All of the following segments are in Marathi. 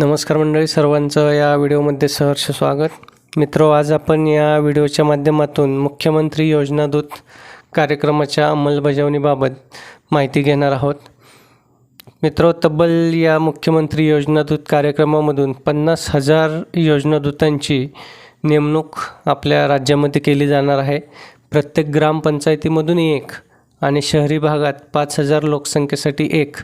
नमस्कार मंडळी सर्वांचं या व्हिडिओमध्ये सहर्ष स्वागत. मित्रो आज आपण या व्हिडिओच्या माध्यमातून मुख्यमंत्री योजनादूत कार्यक्रमाच्या अंमलबजावणीबाबत माहिती घेणार आहोत. मित्रो तब्बल या मुख्यमंत्री योजनादूत कार्यक्रमामधून पन्नास हजार योजनादूतांची नेमणूक आपल्या राज्यामध्ये केली जाणार आहे. प्रत्येक ग्रामपंचायतीमधून एक आणि शहरी भागात पाच हजार लोकसंख्येसाठी एक.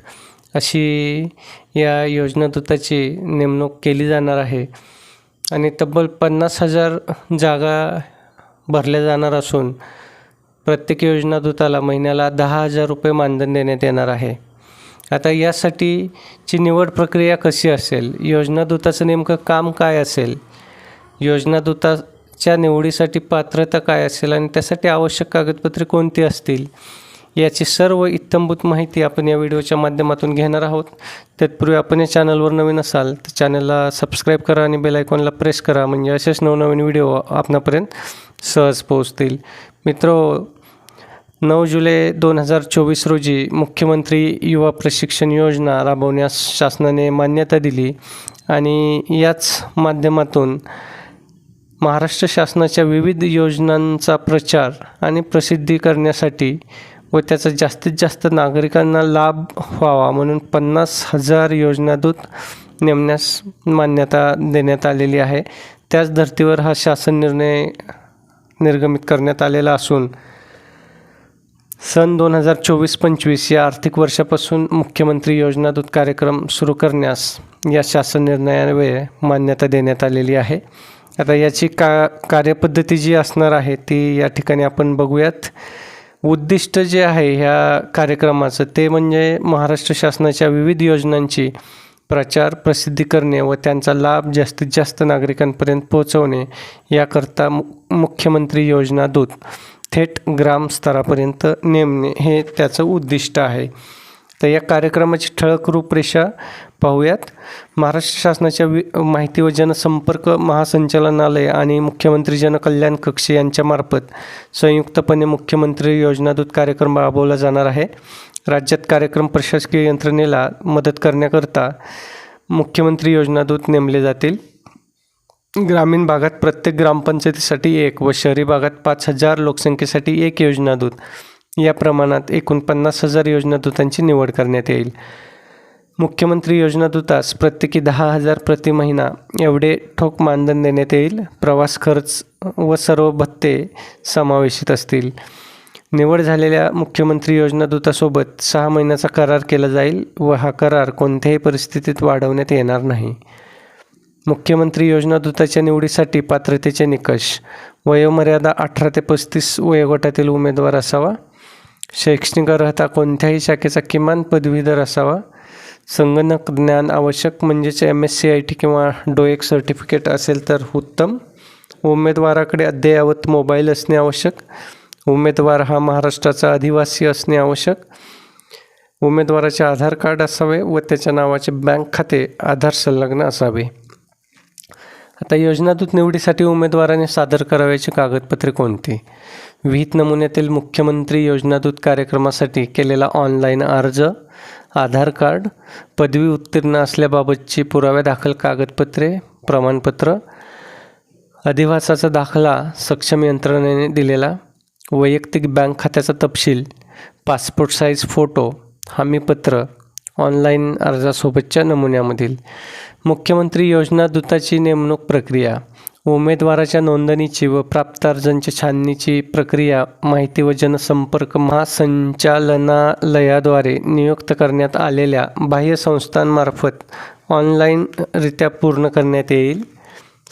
अशी या योजनादूताची नेमणूक केली जाणार आहे. आणि तब्बल पन्नास हजार जागा भरल्या जाणार असून प्रत्येक योजनादूताला महिन्याला दहा हजार रुपये मानधन देण्यात येणार आहे. आता यासाठीची निवड प्रक्रिया कशी असेल? योजनादूताचं नेमकं काम काय असेल? योजनादूताच्या निवडीसाठी पात्रता काय असेल? आणि त्यासाठी आवश्यक कागदपत्रे कोणती असतील? याची सर्व इत्थंभूत माहिती आपण या व्हिडिओच्या माध्यमातून घेणार आहोत. तत्पूर्वी आपण या चॅनलवर नवीन असाल तर चॅनलला सबस्क्राईब करा आणि बेल आयकॉनला प्रेस करा म्हणजे असेच नवनवीन व्हिडिओ आपणापर्यंत सहज पोहोचतील. मित्र नऊ जुलै दोन हजार चोवीस रोजी मुख्यमंत्री युवा प्रशिक्षण योजना राबवण्यास शासनाने मान्यता दिली आणि याच माध्यमातून महाराष्ट्र शासनाच्या विविध योजनांचा प्रचार आणि प्रसिद्धी करण्यासाठी व त्याचा जास्तीत जास्त नागरिकांना लाभ व्हावा म्हणून पन्नास हजार योजनादूत नेमण्यास मान्यता देण्यात आलेली आहे. त्याच धर्तीवर हा शासन निर्णय निर्गमित करण्यात आलेला असून सन दोन हजार चोवीस पंचवीस या आर्थिक वर्षापासून मुख्यमंत्री योजनादूत कार्यक्रम सुरू करण्यास या शासन निर्णयान्वये मान्यता देण्यात आलेली आहे. आता याची का कार्यपद्धती जी असणार आहे ती या ठिकाणी आपण बघूयात. उद्दिष्ट जे आहे ह्या कार्यक्रमाचं ते म्हणजे महाराष्ट्र शासनाच्या विविध योजनांची प्रचार प्रसिद्धी करणे व त्यांचा लाभ जास्तीत जास्त नागरिकांपर्यंत पोहोचवणे याकरता मु मुख्यमंत्री योजना दूत थेट ग्रामस्तरापर्यंत नेमणे हे त्याचं उद्दिष्ट आहे. तर या कार्यक्रमाची ठळक रूपरेषा पाहूयात. महाराष्ट्र शासनाच्या वि माहिती व जनसंपर्क महासंचालनालय आणि मुख्यमंत्री जनकल्याण कक्ष यांच्यामार्फत संयुक्तपणे मुख्यमंत्री योजनादूत कार्यक्रम राबवला जाणार आहे. राज्यात कार्यक्रम प्रशासकीय यंत्रणेला मदत करण्याकरता मुख्यमंत्री योजनादूत नेमले जातील. ग्रामीण भागात प्रत्येक ग्रामपंचायतीसाठी एक व शहरी भागात पाच हजार लोकसंख्येसाठी एक योजनादूत या प्रमाणात एकूण पन्नास हजार योजनादूतांची निवड करण्यात येईल. मुख्यमंत्री योजनादूतास प्रत्येकी दहा हजार प्रति महिना एवढे ठोक मानधन देण्यात येईल. प्रवास खर्च व सर्व भत्ते समावेशित असतील. निवड झालेल्या मुख्यमंत्री योजनादूतासोबत सहा महिन्याचा करार केला जाईल व हा करार कोणत्याही परिस्थितीत वाढवण्यात येणार नाही. मुख्यमंत्री योजनादूताच्या निवडीसाठी पात्रतेचे निकष वयोमर्यादा अठरा ते पस्तीस वयोगटातील उमेदवार असावा शैक्षणिक अर्हता कोणत्याही शाखेचा किमान पदवीधर असावा संगणक ज्ञान आवश्यक म्हणजेच M S C I T किंवा डोएक सर्टिफिकेट असेल तर उत्तम. उमेदवाराकडे अद्ययावत मोबाईल असणे आवश्यक. उमेदवार हा महाराष्ट्राचा आदिवासी असणे आवश्यक. उमेदवाराचे आधार कार्ड असावे व त्याच्या नावाचे बँक खाते आधार संलग्न असावे. आता योजनादूत निवडीसाठी उमेदवाराने सादर करावयाची कागदपत्रे कोणती? विहित नमुन्यातील मुख्यमंत्री योजनादूत कार्यक्रमासाठी केलेला ऑनलाईन अर्ज आधार कार्ड पदवी उत्तीर्ण असल्याबाबतची पुराव्या दाखल कागदपत्रे प्रमाणपत्र अधिवासाचा दाखला सक्षम यंत्रणेने दिलेला वैयक्तिक बँक खात्याचा तपशील पासपोर्ट साईज फोटो हमीपत्र ऑनलाईन अर्जासोबतच्या नमुन्यामधील मुख्यमंत्री योजना दूताची नेमणूक प्रक्रिया उमेदवाराच्या नोंदणीची व प्राप्त अर्जांच्या छाननीची प्रक्रिया माहिती व जनसंपर्क महासंचालनालयाद्वारे नियुक्त करण्यात आलेल्या बाह्य संस्थांमार्फत ऑनलाईनरित्या पूर्ण करण्यात येईल.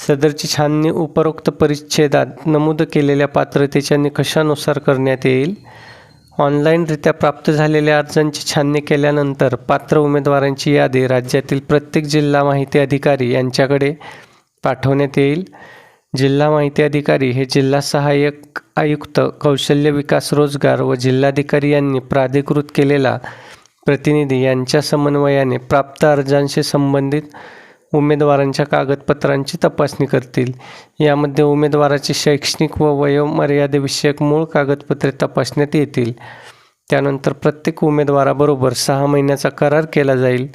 सदरची छाननी उपरोक्त परिच्छेदात नमूद केलेल्या पात्रतेच्या निकषानुसार करण्यात येईल. ऑनलाईनरित्या प्राप्त झालेल्या अर्जांची छाननी केल्यानंतर पात्र उमेदवारांची यादी राज्यातील प्रत्येक जिल्हा माहिती अधिकारी यांच्याकडे पाठवण्यात येईल. जिल्हा माहिती अधिकारी हे जिल्हा सहाय्यक आयुक्त कौशल्य विकास रोजगार व जिल्हाधिकारी यांनी प्राधिकृत केलेला प्रतिनिधी यांच्या समन्वयाने प्राप्त अर्जांशी संबंधित उमेदवारांच्या कागदपत्रांची तपासणी करतील. यामध्ये उमेदवाराचे शैक्षणिक व वयोमर्यादेविषयक मूळ कागदपत्रे तपासण्यात येतील. त्यानंतर प्रत्येक उमेदवाराबरोबर सहा महिन्याचा करार केला जाईल.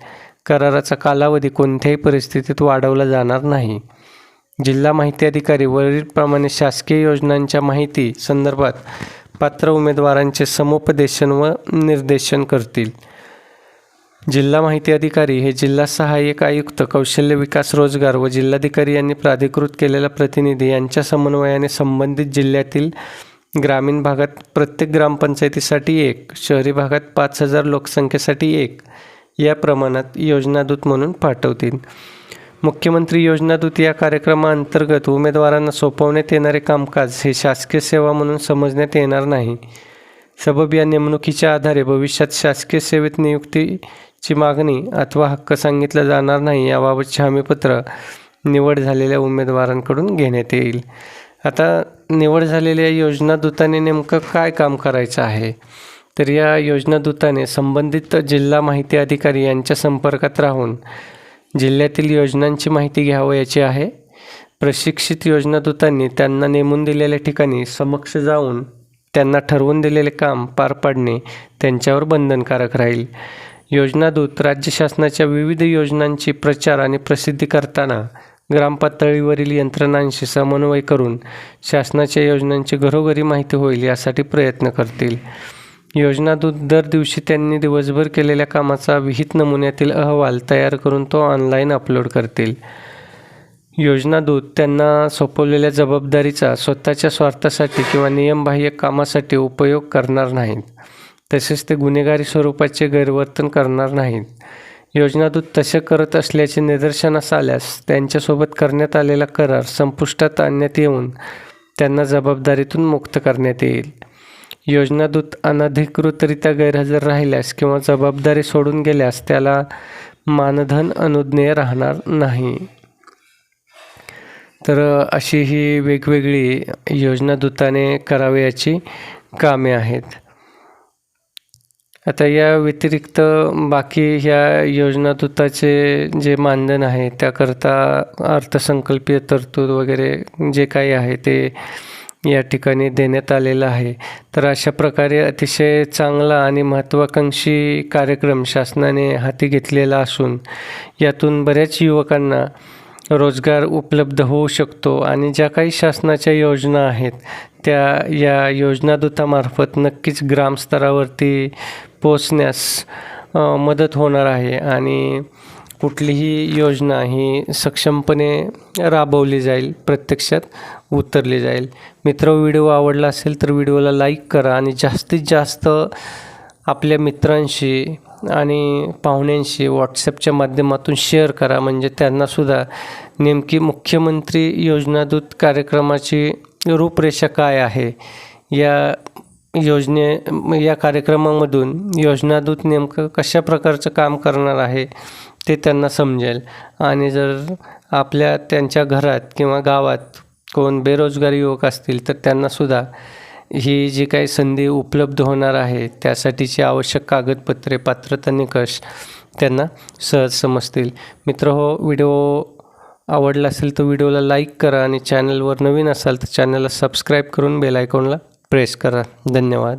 कराराचा कालावधी कोणत्याही परिस्थितीत वाढवला जाणार नाही. जिल्हा माहिती अधिकारी वरीलप्रमाणे शासकीय योजनांच्या माहिती संदर्भात पात्र उमेदवारांचे समुपदेशन व निर्देशन करतील. जिल्हा माहिती अधिकारी हे जिल्हा सहाय्यक आयुक्त कौशल्य विकास रोजगार व जिल्हाधिकारी यांनी प्राधिकृत केलेला प्रतिनिधी यांच्या समन्वयाने संबंधित जिल्ह्यातील ग्रामीण भागात प्रत्येक ग्रामपंचायतीसाठी एक शहरी भागात पाच हजार लोकसंख्येसाठी एक या प्रमाणात योजनादूत म्हणून पाठवतील. मुख्यमंत्री योजना दूत या कार्यक्रमाअंतर्गत उमेदवारांना सोपवण्यात येणारे कामकाज हे शासकीय सेवा म्हणून समजण्यात येणार नाही. सबब या नेमणुकीच्या आधारे भविष्यात शासकीय सेवेत नियुक्तीची मागणी अथवा हक्क सांगितला जाणार नाही याबाबतचे हमीपत्र निवड झालेल्या उमेदवारांकडून घेण्यात येईल. आता निवड झालेल्या योजना दूताने नेमकं काय काम करायचं आहे? तर या योजनादूताने संबंधित जिल्हा माहिती अधिकारी यांच्या संपर्कात राहून जिल्ह्यातील योजनांची माहिती घ्यावयाची आहे. प्रशिक्षित योजनादूतांनी त्यांना नेमून दिलेल्या ठिकाणी समक्ष जाऊन त्यांना ठरवून दिलेले काम पार पाडणे त्यांच्यावर बंधनकारक राहील. योजनादूत राज्य शासनाच्या विविध योजनांची प्रचार आणि प्रसिद्धी करताना ग्रामपातळीवरील यंत्रणांशी समन्वय करून शासनाच्या योजनांची घरोघरी माहिती होईल यासाठी प्रयत्न करतील. योजनादूत दर दिवशी त्यांनी दिवसभर केलेल्या कामाचा विहित नमुन्यातील अहवाल तयार करून तो ऑनलाईन अपलोड करतील. योजनादूत त्यांना सोपवलेल्या जबाबदारीचा स्वतःच्या स्वार्थासाठी किंवा नियमबाह्य कामासाठी उपयोग करणार नाहीत. तसेच ते गुन्हेगारी स्वरूपाचे गैरवर्तन करणार नाहीत. योजनादूत तसे करत असल्याचे निदर्शनास आल्यास त्यांच्यासोबत करण्यात आलेला करार संपुष्टात आणण्यात येऊन त्यांना जबाबदारीतून मुक्त करण्यात येईल. योजनादूत अनधिकृतरित्या गैरहजर राहिल्यास किंवा जबाबदारी सोडून गेल्यास त्याला मानधन अनुज्ञेय राहणार नाही. तर अशी ही वेगवेगळी योजनादूताने करावयाची कामे आहेत. आता या व्यतिरिक्त बाकी ह्या योजनादूताचे जे मानधन आहे त्याकरता अर्थसंकल्पीय तरतूद वगैरे जे काही आहे ते या ठिकाणी देण्यात आलेला आहे. तर अशा प्रकारे अतिशय चांगला आणि महत्त्वाकांक्षी कार्यक्रम शासनाने हाती घेतलेला असून यातून बऱ्याच युवकांना रोजगार उपलब्ध होऊ शकतो आणि ज्या काही शासनाच्या योजना आहेत त्या या योजनादूतामार्फत नक्कीच ग्रामस्तरावरती पोचण्यास मदत होणार आहे आणि कुठलीही योजना ही सक्षमपणे राबवली जाईल प्रत्यक्षात उतरली जाईल. मित्र व्हिडिओ आवडला असेल तर व्हिडिओला लाईक करा आणि जास्तीत जास्त आपल्या मित्रांशी आणि पाहुण्यांशी व्हॉट्सॲपच्या माध्यमातून शेअर करा. म्हणजे त्यांनासुद्धा नेमकी मुख्यमंत्री योजनादूत कार्यक्रमाची रूपरेषा काय आहे? या योजने या कार्यक्रमामधून योजनादूत नेमकं कशा प्रकारचं काम करणार आहे ते त्यांना समजेल. आणि जर आपल्या त्यांच्या घरात किंवा गावात कोण बेरोजगार युवक असतील तर त्यांनासुद्धा ही जी काही संधी उपलब्ध होणार आहे त्यासाठीची आवश्यक कागदपत्रे पात्रता निकष त्यांना सहज समजतील. मित्र हो व्हिडिओ आवडला असेल तर व्हिडिओला लाईक करा आणि चॅनलवर नवीन असाल तर चॅनलला सबस्क्राईब करून बेल आयकॉनला प्रेस करा. धन्यवाद.